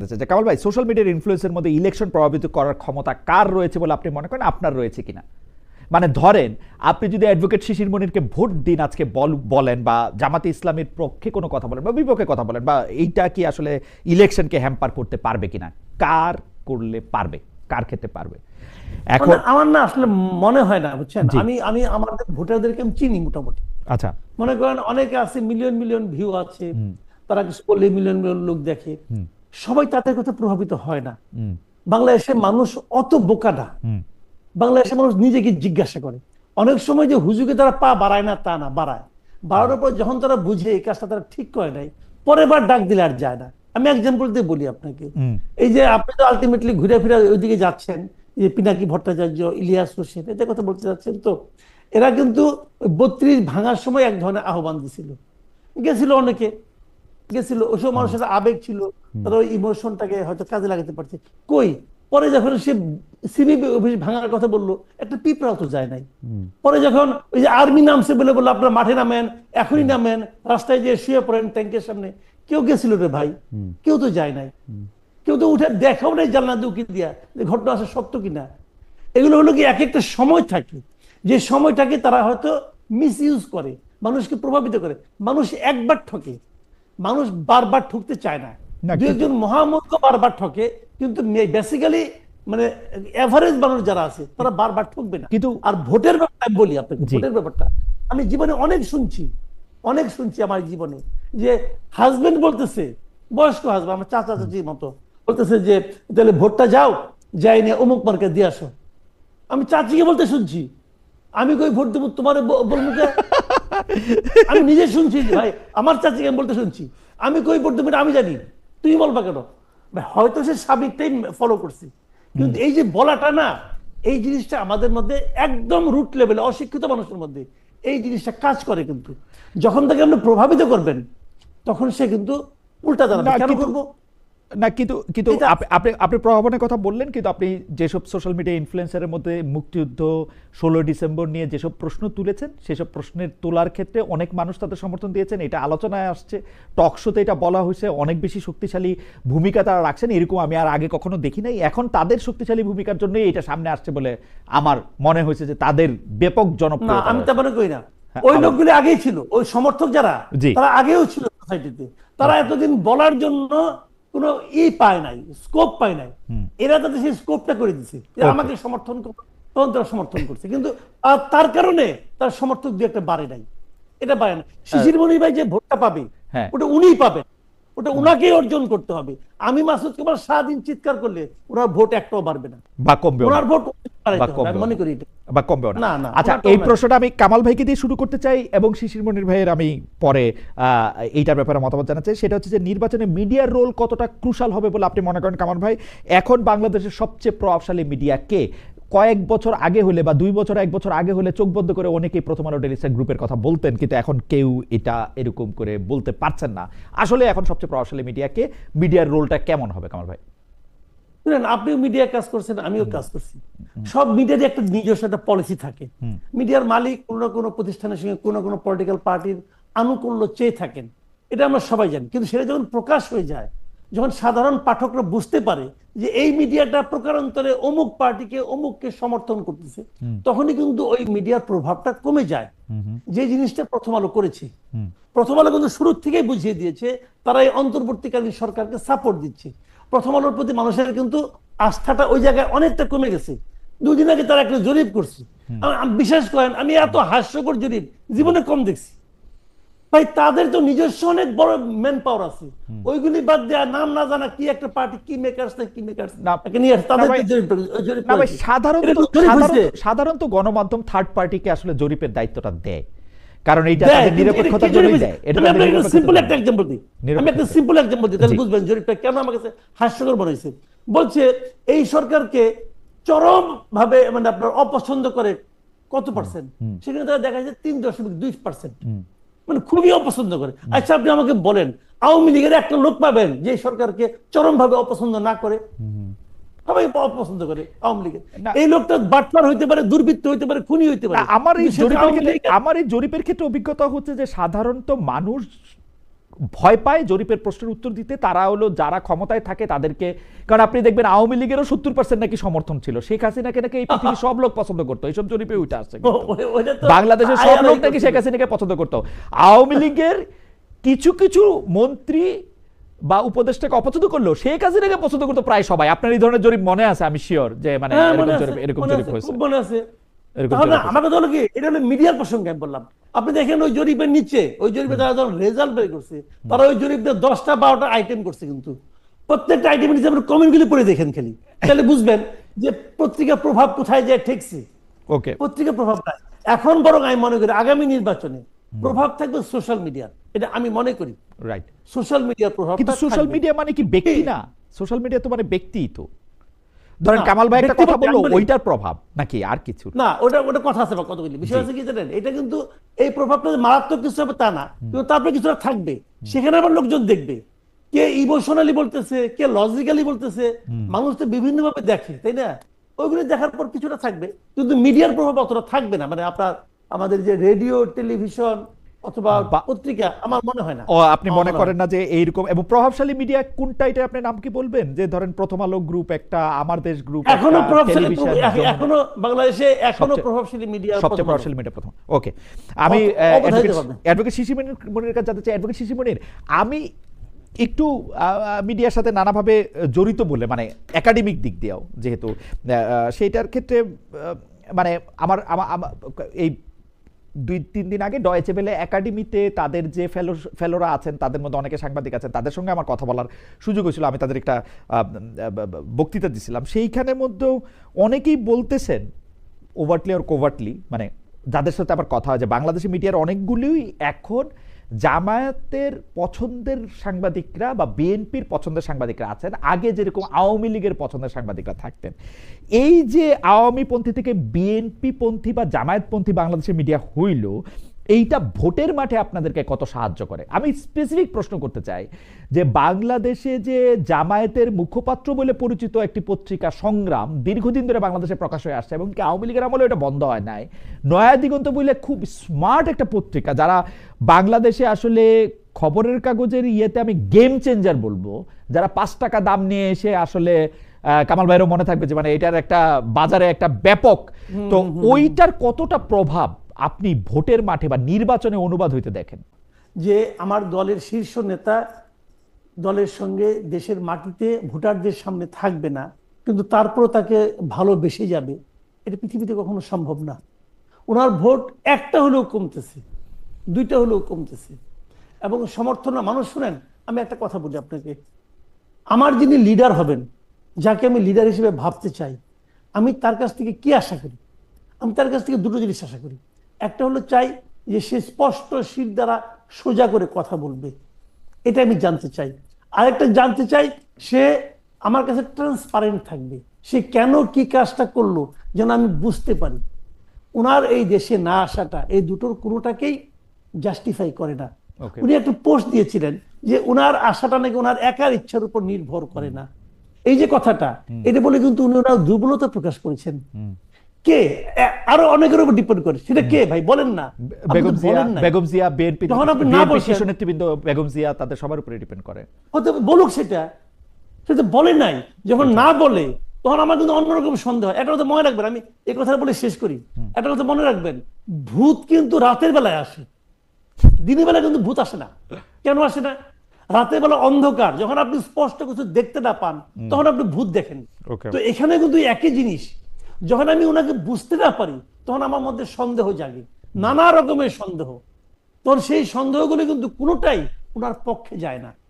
আচ্ছা, যে কামাল ভাই সোশ্যাল মিডিয়ার ইনফ্লুয়েন্সের মধ্যে ইলেকশন প্রভাবিত করার ক্ষমতা কার রয়েছে বলে আপনি মনে করেন? আপনার রয়েছে কিনা? মানে ধরেন আপনি যদি অ্যাডভোকেট শিশির মনিরকে ভোট দিন আজকে বল বলেন বা জামাতে ইসলামের পক্ষে কোনো কথা বলেন বা বিপক্ষে কথা বলেন বা এইটা কি আসলে ইলেকশনকে হ্যাম্পার করতে পারবে কিনা? কার করলে পারবে? কার খেতে পারবে? এখন মানে আমার না আসলে মনে হয় না বুঝছেন? আমি আমি আমাদের ভোটারদেরকে আমি চিনি মোটামুটি। আচ্ছা। মনে করেন অনেকে আছে মিলিয়ন মিলিয়ন ভিউ আছে তারা কিছু করলে মিলিয়ন মিলিয়ন লোক দেখে। সবাই তাদের কথা প্রভাবিত হয় না। হুম, বাংলাদেশে মানুষ অত বোকা না। বাংলাদেশের মানুষ নিজেকে জিজ্ঞাসা করে। অনেক সময় যে হুজুকে তারা পা বাড়ায় না তা না বাড়ায়। বাড়ানোর পর যখন তারা বুঝে এই কাজটা তারা ঠিক করে নাই পরের বার ডাক দিলে আর যায় না। আমি এক্সাম্পল দিয়ে বলি আপনাকে। এই যে আপনি তো আলটিমেটলি ঘুরে ফিরে ওইদিকে যাচ্ছেন যে পিনাকি ভট্টাচার্য ইলিয়াস হোসেন এদের কথা বলতে যাচ্ছেন তো এরা কিন্তু বত্রিশ ভাঙার সময় এক ধরনের আহ্বান দিছিল। গেছিল অনেকে। গেছিল ওসব মানুষের আবেগ ছিল তারা ওই ইমোশনটাকে হয়তো কাজে লাগাতে পারছে। কই? পরে যখন সে সিবি অফিস ভাঙার কথা বলল একটা পিঁপড়াও তো যায় নাই। পরে যখন ওই যে আর্মি নামছে বলে বলল আপনারা মাঠে নামেন এখনই নামেন রাস্তায় যে শুয়ে পড়েন ট্যাঙ্কের সামনে কেউ গেছিল রে ভাই? কেউ তো যায় নাই। কেউ তো উঠে দেখাও নাই জানলা দিয়ে দিয়া যে ঘটনা আসে সত্য কিনা। এগুলো হলো কি এক একটা সময় থাকে যে সময়টাকে তারা হয়তো মিস ইউজ করে মানুষকে প্রভাবিত করে। মানুষ একবার ঠকে মানুষ বারবার ঠকতে চায় না। দু একজন মহামূর্খ বারবার ঠকে কিন্তু বেসিক্যালি মানে এভারেজ মানুষ যারা আছে তারা বারবার ঠকবে না। কিন্তু- আর ভোটের ব্যাপারটা আমি বলি আপনাকে ভোটের ব্যাপারটা। আমি জীবনে অনেক শুনছি অনেক শুনছি আমার জীবনে যে হাজবেন্ড বলতেছে বয়স্ক হাজবেন্ড আমার চাচা চাচির মতো বলতেছে যে তাহলে ভোটটা যাও যাই নিয়ে অমুক মার্কে দিয়ে আসো। আমি চাচিকে বলতে শুনছি আমি কই ভোট দেবো তোমার বলব? আমি নিজে শুনছি যে ভাই আমার চাচিকে আমি বলতে শুনছি। আমি কই দেবো এটা আমি জানি। তুই বলবা কেন? ভাই, হয়তো সে সাবিকটাই ফলো করছি। কিন্তু এই যে বলাটা না এই জিনিসটা আমাদের মধ্যে একদম রুট লেভেলে অশিক্ষিত মানুষের মধ্যে এই জিনিসটা কাজ করে কিন্তু। যখন তাকে আপনি প্রভাবিত করবেন তখন সে কিন্তু উল্টা দাঁড়াবে কেন করব? না কিন্তু কিন্তু আপনি আপনি প্রভাবনের কথা বললেন কিন্তু আপনি যেসব সোশ্যাল মিডিয়া ইনফ্লুয়েন্সারের মধ্যে মুক্তিযুদ্ধ ষোলো ডিসেম্বর নিয়ে যেসব প্রশ্ন তুলেছেন সেসব প্রশ্নের তোলার ক্ষেত্রে অনেক মানুষ তাদের সমর্থন দিয়েছেন এটা আলোচনায় আসছে টক শোতে এটা বলা হয়েছে অনেক বেশি শক্তিশালী ভূমিকা তারা রাখছেন এরকম আমি আর আগে কখনো দেখি নাই এখন তাদের শক্তিশালী ভূমিকার জন্যই এটা সামনে আসছে বলে আমার মনে হয়েছে যে তাদের ব্যাপক না জনপ্রিয়তা আমি। তা মনে করি না হ্যাঁ, ওই লোকগুলি আগেই ছিল ওই সমর্থক যারা। তারা আগেও ছিল সোসাইটিতে তারা এতদিন বলার জন্য কোনো ই পায় নাই স্কোপ পায় নাই। এরা তাদের সেই স্কোপটা করে দিছে। আমাকে সমর্থন তখন তারা সমর্থন করছে। কিন্তু তার কারণে তার সমর্থক দিয়ে একটা বাড়ে নাই। এটা বাড়ে না। শিশির মনি ভাই যে ভোটটা পাবে হ্যাঁ। ওটা উনিই পাবেন ওটা উনাকেই অর্জন করতে হবে। আমি মাসুদ কুমার সারাদিন চিৎকার করলে ওনার ভোট একটাও বাড়বে না। বা কমবে ওনার ভোট বা কমবেও না। আচ্ছা এই প্রশ্নটা আমি কামাল ভাইকে দিয়ে শুরু করতে চাই এবং শিশির মনির ভাইয়ের আমি পরে এইটার ব্যাপারে মতামত সেটা হচ্ছে যে নির্বাচনে মিডিয়ার রোল কতটা ক্রুশাল হবে বলে আপনি মনে করেন কামাল ভাই? এখন বাংলাদেশের সবচেয়ে প্রভাবশালী মিডিয়া কে? কয়েক বছর আগে হলে বা দুই বছর এক বছর আগে হলে চোখ বন্ধ করে অনেকেই প্রথম আলো ডেলিস্টার গ্রুপের কথা বলতেন কিন্তু এখন কেউ এটা এরকম করে বলতে পারছেন না। আসলে এখন সবচেয়ে প্রভাবশালী মিডিয়া কে? মিডিয়ার রোলটা কেমন হবে কামাল ভাই? শুনেন আপনিও মিডিয়া কাজ করছেন আমিও কাজ করছি। সব মিডিয়ারই একটা নিজস্ব একটা পলিসি থাকে। মিডিয়ার মালিক কোনো না কোনো প্রতিষ্ঠানের সঙ্গে কোনো না কোনো পলিটিক্যাল পার্টির আনুকূল্য চেয়ে থাকেন। এটা আমরা সবাই জানি। কিন্তু সেটা যখন প্রকাশ হয়ে যায় যখন সাধারণ পাঠকরা বুঝতে পারে যে এই মিডিয়াটা প্রকারান্তরে অমুক পার্টিকে অমুককে সমর্থন করতেছে তখনই কিন্তু ওই মিডিয়ার প্রভাবটা কমে যায়। যে জিনিসটা প্রথম আলো করেছে প্রথম আলো কিন্তু শুরুর থেকেই বুঝিয়ে দিয়েছে তারা এই অন্তর্বর্তীকালীন সরকারকে সাপোর্ট দিচ্ছে। প্রথম আলোর প্রতি মানুষের কিন্তু আস্থাটা ওই জায়গায় অনেকটা কমে গেছে। দুদিন আগে তারা একটা জরিপ করছে। বিশ্বাস করেন আমি এত হাস্যকর জরিপ জীবনে কম দেখছি। ভাই তাদের তো নিজস্ব অনেক বড় ম্যান পাওয়ার আছে ওইগুলি বাদ দেওয়া নাম না জানা কি একটা পার্টি কি মেকার্স না কি মেকার্স না, নিয়ে তাদের। সাধারণত। সাধারণত গণমাধ্যম থার্ড পার্টিকে আসলে জরিপের দায়িত্বটা দেয়। কারণ এইটা তাদের নিরপেক্ষতার জন্যই দেয়? এটা আমি নিরপেক্ষতার সিম্পল একটা এক্সাম্পল দিই। আমি একটা সিম্পল এক্সাম্পল দিই। তাহলে বুঝবেন জরিপটা কেন আমার কাছে হাস্যকর মনে হয়েছে বলছে এই সরকারকে চরম ভাবে মানে আপনার অপছন্দ করে কত পার্সেন্ট সেখানে তারা দেখা যায় তিন দশমিক দুই পার্সেন্ট মানে খুবই অপছন্দ করে। আচ্ছা আপনি আমাকে বলেন আওয়ামী লীগের একটা লোক পাবেন যে সরকারকে চরম ভাবে অপছন্দ না করে? সবাই অপছন্দ করে আওয়ামী লীগের। এই লোকটা বাটপার হইতে পারে দুর্বৃত্ত হইতে পারে খুনি হইতে পারে। আমার এই জরিপের আমার এই জরিপের ক্ষেত্রে অভিজ্ঞতা হচ্ছে যে সাধারণত মানুষ ভয় পায় জরিপের প্রশ্নের উত্তর দিতে। তারা হলো যারা ক্ষমতায় থাকে তাদেরকে কারণ আপনি দেখবেন আওয়ামী লীগেরও সত্তর পার্সেন্ট নাকি সমর্থন ছিল। শেখ হাসিনাকে নাকি এই পৃথিবীর সব লোক পছন্দ করতো। এইসব জরিপে উঠে আসছে বাংলাদেশের সব লোক নাকি শেখ হাসিনাকে পছন্দ করতো। আওয়ামী লীগের কিছু কিছু মন্ত্রী বা উপদেষ্টাকে অপছন্দ করল শেখ হাসিনাকে পছন্দ করতো প্রায় সবাই। আপনার এই ধরনের জরিপ মনে আছে? আমি শিওর যে মানে হ্যাঁ, এরকম জরিপ হয়েছে। মনে আছে। আমার কথা হলো কি এটা হলো মিডিয়ার প্রসঙ্গে আমি বললাম। আপনি দেখেন ওই জরিপের নিচে ওই জরিপে যারা রেজাল্ট বের করছে তারা ওই জরিপ দশটা বারোটা আইটেম করছে কিন্তু। প্রত্যেকটা আইটেমের নিচে আপনি কমেন্টগুলি পড়ে দেখেন খালি। তাহলে বুঝবেন যে পত্রিকার প্রভাব কোথায় যায় ঠেকছে। ওকে পত্রিকার প্রভাব এখন বরং আমি মনে করি আগামী নির্বাচনে প্রভাব থাকবে সোশ্যাল মিডিয়ার এটা আমি মনে করি। রাইট সোশ্যাল মিডিয়ার প্রভাব কিন্তু সোশ্যাল মিডিয়া মানে কি ব্যক্তি না? সোশ্যাল মিডিয়া তো মানে ব্যক্তি তো। ধরেন কামাল ভাই একটা কথা বলল ওইটার প্রভাব নাকি আর কিছু? না ওটা ওটা কথা আছে বা কতগুলি বিষয় আছে কি জানেন এটা কিন্তু এই প্রভাবটা মারাত্মক কিছু হবে তা না। কিন্তু তারপরে কিছুটা থাকবে। সেখানে আবার লোকজন দেখবে। কে ইমোশনালি বলতেছে কে লজিক্যালি বলতেছে মানুষ তো বিভিন্ন ভাবে দেখে তাই না? ওইগুলি দেখার পর কিছুটা থাকবে। কিন্তু মিডিয়ার প্রভাব অতটা থাকবে না। মানে আপনার আমাদের যে রেডিও টেলিভিশন অথবা পত্রিকা আমার মনে হয় না। ও আপনি মনে করেন না। যে এইরকম এবং প্রভাবশালী মিডিয়া কোনটা এটা আপনি নাম কি বলবেন? যে ধরেন প্রথম আলো গ্রুপ একটা আমার দেশ গ্রুপ এখনও প্রভাবশালী। এখনও বাংলাদেশে এখনও প্রভাবশালী মিডিয়া সবচেয়ে প্রভাবশালী মিডিয়া প্রথম। ওকে আমি অ্যাডভোকেট শিশি মনির কাছে জানতে চাই অ্যাডভোকেট শিশি মনির আমি একটু মিডিয়ার সাথে নানাভাবে জড়িত বলে মানে একাডেমিক দিক দিয়েও যেহেতু সেইটার ক্ষেত্রে মানে আমার আমা- আমা- এই দুই তিন দিন আগে ডয়েচে বেলে একাডেমিতে তাদের যে ফেলো ফেলোরা আছেন, তাদের মধ্যে অনেকে সাংবাদিক আছেন, তাদের সঙ্গে আমার কথা বলার সুযোগ হয়েছিল। আমি তাদের একটা বক্তৃতা দিছিলাম। সেইখানের মধ্যেও অনেকেই বলতেছেন ওভারটলি আর কোভার্টলি মানে যাদের সাথে আমার কথা হয় যে বাংলাদেশি মিডিয়ার অনেকগুলিই এখন জামায়াতের পছন্দের সাংবাদিকরা বা বিএনপির পছন্দের সাংবাদিকরা আছেন, আগে যেরকম আওয়ামী লীগের পছন্দের সাংবাদিকরা থাকতেন। এই যে আওয়ামী পন্থী থেকে বিএনপি পন্থী বা জামায়াতপন্থী বাংলাদেশের মিডিয়া হইল এইটা ভোটের মাঠে আপনাদেরকে কত সাহায্য করে? আমি স্পেসিফিক প্রশ্ন করতে চাই যে বাংলাদেশে যে জামায়াতের মুখপাত্র বলে পরিচিত একটি পত্রিকা সংগ্রাম দীর্ঘদিন ধরে বাংলাদেশে প্রকাশ হয়ে আসছে এবং কি আওয়ামী লীগের আমলে এটা বন্ধ হয় নাই। নয়া দিগন্ত বলে খুব স্মার্ট একটা পত্রিকা যারা বাংলাদেশে আসলে খবরের কাগজের ইয়েতে আমি গেম চেঞ্জার বলব যারা পাঁচ টাকা দাম নিয়ে এসে আসলে কামাল ভাইরও মনে থাকবে যে মানে এটার একটা বাজারে একটা ব্যাপক। তো ওইটার কতটা প্রভাব আপনি ভোটের মাঠে বা নির্বাচনে অনুবাদ হইতে দেখেন। যে আমার দলের শীর্ষ নেতা দলের সঙ্গে দেশের মাটিতে ভোটারদের সামনে থাকবে না, কিন্তু তারপরও তাকে ভালোবেসে যাবে, এটা পৃথিবীতে কখনো সম্ভব না। ওনার ভোট একটা হলেও কমতেছে, দুইটা হলেও কমতেছে। এবং সমর্থন, মানুষ শুনেন, আমি একটা কথা বলি আপনাকে। আমার যিনি লিডার হবেন, যাকে আমি লিডার হিসেবে ভাবতে চাই, আমি তার কাছ থেকে কি আশা করি? আমি তার কাছ থেকে দুটো জিনিস আশা করি। একটা হলো চাই যে সে স্পষ্ট শির দ্বারা সোজা করে কথা বলবে। এটা আমি জানতে চাই। আরেকটা জানতে চাই সে আমার কাছে ট্রান্সপারেন্ট থাকবে। সে কেন কি কাজটা করল যেন আমি বুঝতে পারি। ওনার এই দেশে না আসাটা এই দুটোর কোনোটাকেই জাস্টিফাই করে না। উনি একটা পোস্ট দিয়েছিলেন যে ওনার আশাটা নাকি ওনার একার ইচ্ছার উপর নির্ভর করে না। এই যে কথাটা এটা বলে কিন্তু উনি ওনার দুর্বলতা প্রকাশ করেছেন। কে? আরও অনেকের উপর ডিপেন্ড করে। সেটা কে ভাই? বলেন না। বেগম জিয়া। বেগম জিয়া বিএনপি যখন আপনি না বলছেন- নেতৃবৃন্দ বেগম জিয়া তাদের সবার উপরে ডিপেন্ড করে। হতে বলুক সেটা। সেটা বলে নাই। যখন না বলে তখন আমার কিন্তু অন্যরকম সন্দেহ। হয় একটা কথা মনে রাখবেন আমি এই কথা বলে শেষ করি। একটা কথা মনে রাখবেন ভূত কিন্তু রাতের বেলায় আসে। দিনের বেলা কিন্তু ভূত আসে না। কেন আসে না? রাতের বেলা অন্ধকার। যখন আপনি স্পষ্ট কিছু দেখতে না পান তখন আপনি ভূত দেখেন। তো এখানে কিন্তু একই জিনিস। যখন আমি ওনাকে বুঝতে না পারি, তখন আমার মধ্যে সন্দেহ জাগে। নানা রকমের সন্দেহ। তখন সেই সন্দেহগুলো কিন্তু কোনোটাই ওনার পক্ষে যায় না।